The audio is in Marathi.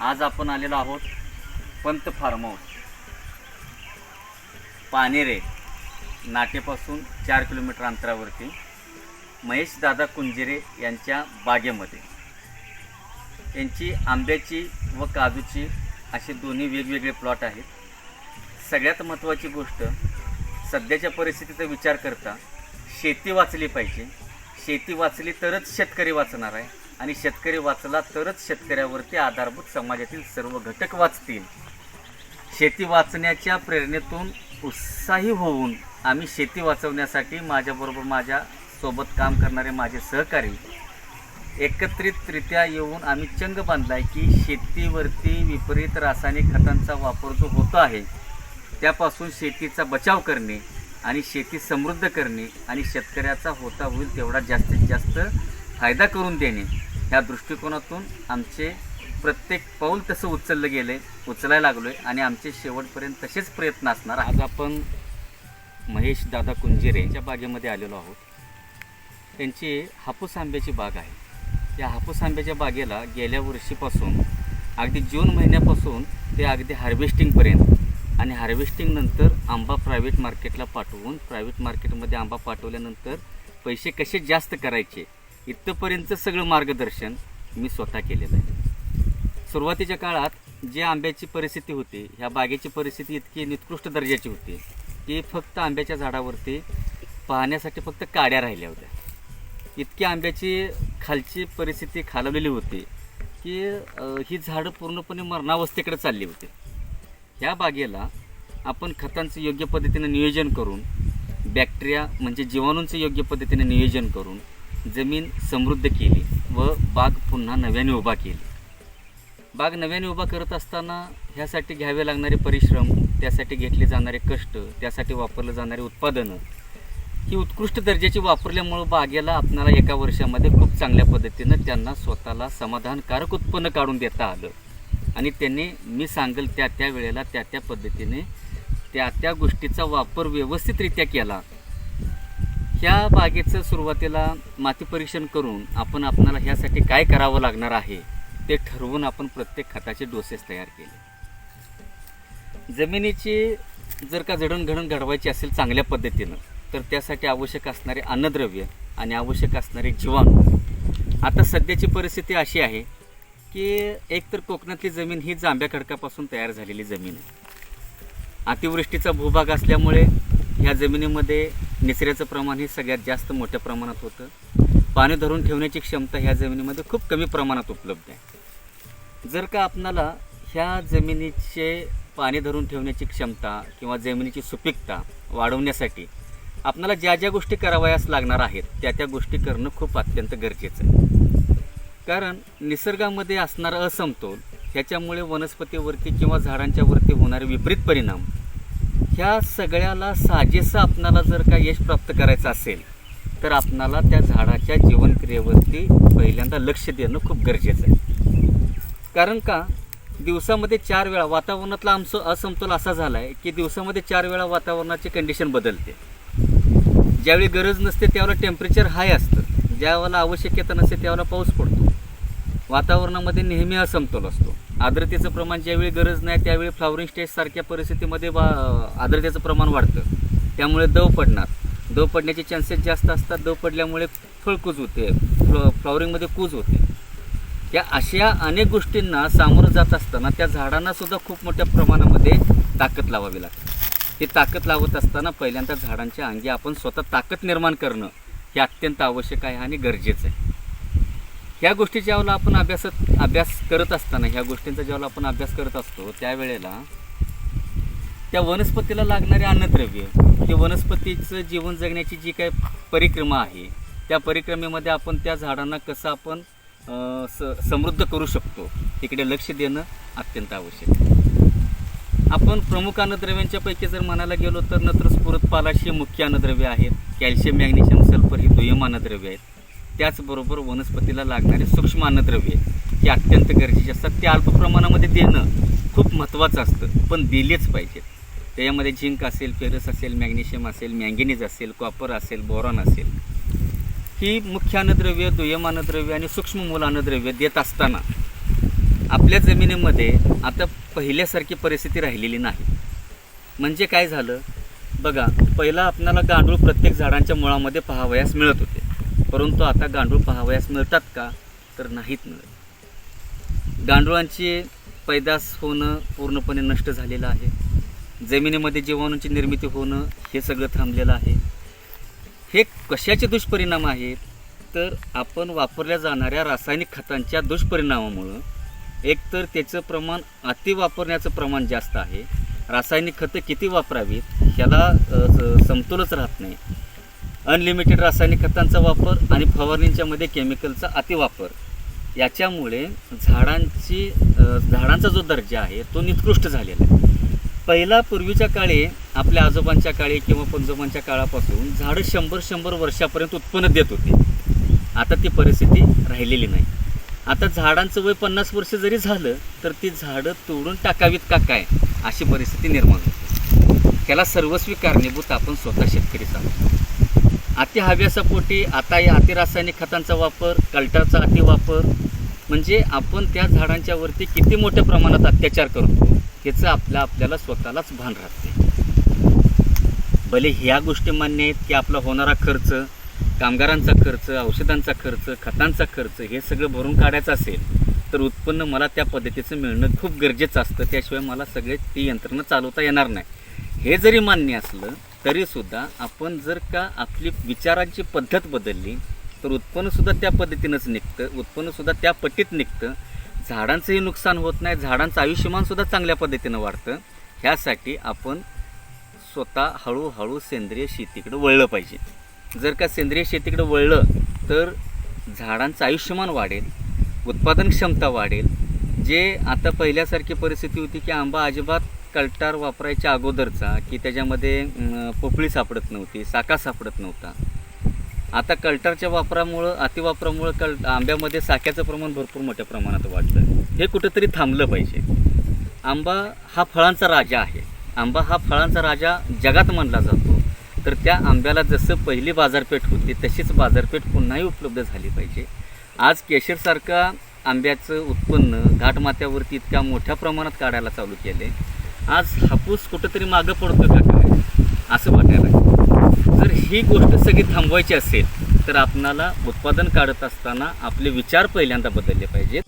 आज आपण आलेलो आहोत पंत फार्म हाऊस पानेरे नाटेपासून चार किलोमीटर अंतरावरती. महेश दादा कुंजिरे यांच्या बागेमध्ये. यांची आंब्याची व काजूची असे दोन्ही वेगवेगळे प्लॉट आहेत. सगळ्यात महत्त्वाची गोष्ट सध्याच्या परिस्थितीचा विचार करता शेती वाचली पाहिजे. शेती वाचली तरच शेतकरी वाचणार आहे. आणि शेतकरी वाचला तरच शेतकऱ्यावरती आधारभूत समाजातील सर्व घटक वाचतील. शेती वाचण्याच्या प्रेरणेतून उत्साही होऊन आम्ही शेती वाचवण्यासाठी माझ्याबरोबर माझ्या सोबत काम करणारे माझे सहकारी एकत्रितरित्या येऊन आम्ही चंग बांधला आहे की शेतीवरती विपरीत रासायनिक खतांचा वापर जो होतो आहे त्यापासून शेतीचा बचाव करणे आणि शेती समृद्ध करणे आणि शेतकऱ्याचा होता होईल तेवढा जास्तीत जास्त फायदा करून देणे ह्या दृष्टिकोनातून आमचे प्रत्येक पाऊल तसं उचललं गेलं आहे उचलायला लागलो आहे आणि आमचे शेवटपर्यंत तसेच प्रयत्न असणार आज आपण महेश दादा कुंजिरे यांच्या बागेमध्ये आलेलो आहोत. त्यांची हापूस आंब्याची बाग आहे. या हापूस आंब्याच्या बागेला गेल्या वर्षीपासून अगदी जून महिन्यापासून ते अगदी हार्वेस्टिंगपर्यंत आणि हार्वेस्टिंगनंतर आंबा प्रायव्हेट मार्केटला पाठवून प्रायव्हेट मार्केटमध्ये आंबा पाठवल्यानंतर पैसे कसे जास्त करायचे इथंपर्यंतचं सगळं मार्गदर्शन मी स्वतः केलेलं आहे. सुरुवातीच्या काळात जे आंब्याची परिस्थिती होती ह्या बागेची परिस्थिती इतकी निकृष्ट दर्जाची होती की फक्त आंब्याच्या झाडावरती पाहण्यासाठी फक्त काड्या राहिल्या होत्या. इतकी आंब्याची खालची परिस्थिती खालवलेली होती की ही झाडं पूर्णपणे मरणावस्थेकडे चालली होती. ह्या बागेला आपण खतांचं योग्य पद्धतीनं नियोजन करून बॅक्टेरिया म्हणजे जीवाणूंचं योग्य पद्धतीने नियोजन करून जमीन समृद्ध केली व बाग पुन्हा नव्याने उभा केली. बाग नव्याने उभा करत असताना ह्यासाठी घ्यावे लागणारे परिश्रम त्यासाठी घेतले जाणारे कष्ट त्यासाठी वापरलं जाणारे उत्पादनं ही उत्कृष्ट दर्जाची वापरल्यामुळं बागेला आपणाला एका वर्षामध्ये खूप चांगल्या पद्धतीनं त्यांना स्वतःला समाधानकारक उत्पन्न काढून देता आलं. आणि त्यांनी मी सांगेल त्या त्या वेळेला त्या त्या पद्धतीने त्या त्या गोष्टीचा वापर व्यवस्थितरित्या केला. ह्या बागेचं सुरुवातीला माती परीक्षण करून आपण आपणाला ह्यासाठी काय करावं लागणार आहे ते ठरवून आपण प्रत्येक खताचे डोसेस तयार केले. जमिनीची जर का जडणघडण घडवायची असेल चांगल्या पद्धतीनं तर त्यासाठी आवश्यक असणारे अन्नद्रव्य आणि आवश्यक असणारे जीवाणू. आता सध्याची परिस्थिती अशी आहे की एकतर कोकणातली जमीन ही जांभ्या खडकापासून तयार झालेली जमीन आहे. अतिवृष्टीचा भूभाग असल्यामुळे ह्या जमिनीमध्ये निचऱ्याचं प्रमाण हे सगळ्यात जास्त मोठ्या प्रमाणात होतं. पाणी धरून ठेवण्याची क्षमता ह्या जमिनीमध्ये खूप कमी प्रमाणात उपलब्ध आहे. जर का आपणाला ह्या जमिनीचे पाणी धरून ठेवण्याची क्षमता किंवा जमिनीची सुपीकता वाढवण्यासाठी आपणाला ज्या ज्या गोष्टी करावयास लागणार आहेत त्या त्या गोष्टी करणं खूप अत्यंत गरजेचं आहे. कारण निसर्गामध्ये असणारा असमतोल ह्याच्यामुळे वनस्पतीवरती किंवा झाडांच्यावरती होणारे विपरीत परिणाम ह्या सगळ्याला साजेसं आपणाला जर का यश प्राप्त करायचं असेल तर आपणाला त्या झाडाच्या जीवनक्रियेवरती पहिल्यांदा लक्ष देणं खूप गरजेचं आहे. कारण का दिवसामध्ये चार वेळा वातावरणातला आमचं असमतोल असा झाला आहे की दिवसामध्ये चार वेळा वातावरणाची कंडिशन बदलते. ज्यावेळी गरज नसते त्यावेळेला टेम्परेचर हाय असतं. ज्यावेळेला आवश्यकता नसते त्यावेळेला पाऊस पडतो. वातावरणामध्ये नेहमी असमतोल असतो. आर्द्रतेचं प्रमाण ज्यावेळी गरज नाही त्यावेळी फ्लॉवरिंग स्टेज सारख्या परिस्थितीमध्ये वा आर्द्रतेचं प्रमाण वाढतं. त्यामुळे दव पडणार. दव पडण्याचे चान्सेस जास्त असतात. दव पडल्यामुळे फळकूज होते. फ्ल फ्लॉवरिंगमध्ये कूज होते. या अशा अनेक गोष्टींना सामोरं जात असताना त्या झाडांनासुद्धा खूप मोठ्या प्रमाणामध्ये ताकद लावावी लागते. ती ताकद लावत असताना पहिल्यांदा झाडांच्या अंगी आपण स्वतः ताकद निर्माण करणं हे अत्यंत आवश्यक आहे आणि गरजेचं आहे. ह्या गोष्टी ज्यावेळेला आपण अभ्यासात अभ्यास करत असताना ह्या गोष्टींचा ज्यावेळेला आपण अभ्यास करत असतो त्यावेळेला त्या वनस्पतीला लागणारे अन्नद्रव्य ते वनस्पतीचं जीवन जगण्याची जी काही परिक्रमा आहे त्या परिक्रमेमध्ये आपण त्या झाडांना कसं आपण स समृद्ध करू शकतो तिकडे लक्ष देणं अत्यंत आवश्यक आहे. आपण प्रमुख अन्नद्रव्यांच्या पैकी जर म्हणायला गेलो तर नत्र स्फुरत पालाशी मुख्य अन्नद्रव्य आहेत कॅल्शियम मॅग्नेशियम सल्फर ही दुय्यम अन्नद्रव्य आहेत. त्याचबरोबर वनस्पतीला लागणारे सूक्ष्म अन्नद्रव्ये ही अत्यंत गरजेची असतात ते अल्प प्रमाणामध्ये देणं खूप महत्त्वाचं असतं पण दिलेच पाहिजेत त्याच्यामध्ये झिंक असेल फेरस असेल मॅग्नेशियम असेल मॅंगेनीज असेल कॉपर असेल बोरॉन असेल. ही मुख्य अन्नद्रव्य दुय्यम अन्नद्रव्य आणि सूक्ष्म मूल अन्नद्रव्य देत असताना आपल्या जमिनीमध्ये आता पहिल्यासारखी परिस्थिती राहिलेली नाही. म्हणजे काय झालं? बघा पहिला आपणाला गांडूळ प्रत्येक झाडांच्या मुळामध्ये पाहावयास मिळत होते. परंतु आता गांडूळ पाहावयास मिळतात का? तर नाहीत मिळत. गांडुळांची पैदास होणं पूर्णपणे नष्ट झालेलं आहे. जमिनीमध्ये जीवाणूंची निर्मिती होणं हे सगळं थांबलेलं आहे. हे कशाचे दुष्परिणाम आहेत? तर आपण वापरल्या जाणाऱ्या रासायनिक खतांच्या दुष्परिणामामुळं एकतर त्याचं प्रमाण अति वापरण्याचं प्रमाण जास्त आहे. रासायनिक खतं किती वापरावीत? ह्याला समतोलच राहत नाही. अनलिमिटेड रासायनिक खतांचा वापर आणि फवारणींच्या मध्ये केमिकलचा अतिवापर. याच्यामुळे झाडांची झाडांचा जो दर्जा आहे तो निकृष्ट झालेला आहे. पहिला पूर्वीच्या काळी आपल्या आजोबांच्या काळी किंवा पंजोबांच्या काळापासून झाडं शंभर शंभर वर्षापर्यंत उत्पन्न देत होते. आता ती परिस्थिती राहिलेली नाही. आता झाडांचं वय पन्नास वर्ष जरी झालं तर ती झाडं तोडून टाकावीत का काय अशी परिस्थिती निर्माण होते. त्याला सर्वस्वी कारणीभूत आपण स्वतः शेतकरीच आहोत अति हव्यासापोटी आता या अतिरासायनिक खतांचा वापर कल्टाचा अतिवापर म्हणजे आपण त्या झाडांच्या वरती किती मोठ्या प्रमाणात अत्याचार करतो याचं आपल्या आपल्याला स्वतःलाच भान राहते. भले ह्या गोष्टी मान्य आहेत की आपला होणारा खर्च कामगारांचा खर्च औषधांचा खर्च खतांचा खर्च हे सगळं भरून काढायचं असेल तर उत्पन्न मला त्या पद्धतीचं मिळणं खूप गरजेचं असतं. त्याशिवाय मला सगळे ती यंत्रणा चालवता येणार नाही. हे जरी मान्य असलं तरीसुद्धा आपण जर का आपली विचारांची पद्धत बदलली तर उत्पन्नसुद्धा त्या पद्धतीनंच निघतं. उत्पन्नसुद्धा त्या पट्टीत निघतं. झाडांचंही नुकसान होत नाही. झाडांचं आयुष्यमानसुद्धा चांगल्या पद्धतीनं वाढतं. ह्यासाठी आपण स्वतः हळूहळू सेंद्रिय शेतीकडे वळलं पाहिजे. जर का सेंद्रिय शेतीकडे वळलं तर झाडांचं आयुष्यमान वाढेल उत्पादन क्षमता वाढेल. जे आता पहिल्यासारखी परिस्थिती होती की आंबा अजिबात कल्टार वापरायच्या अगोदरचा की त्याच्यामध्ये पोपळी सापडत नव्हती साका सापडत नव्हता. आता कल्टारच्या वापरामुळं अतिवापरामुळं कल आंब्यामध्ये साक्याचं प्रमाण भरपूर मोठ्या प्रमाणात वाढलं हे कुठंतरी थांबलं पाहिजे. आंबा हा फळांचा राजा आहे. आंबा हा फळांचा राजा जगात मानला जातो. तर त्या आंब्याला जसं पहिली बाजारपेठ होती तशीच बाजारपेठ पुन्हाही उपलब्ध झाली पाहिजे. आज केशरसारखा आंब्याचं उत्पन्न घाटमाथ्यावरती इतक्या मोठ्या प्रमाणात काढायला चालू केले आज हापूस कुठंतरी मागं पडतो का काय? असं वाटायला जर ही गोष्ट सगळी थांबवायची असेल तर आपणाला उत्पादन काढत असताना आपले विचार पहिल्यांदा बदलले पाहिजेत.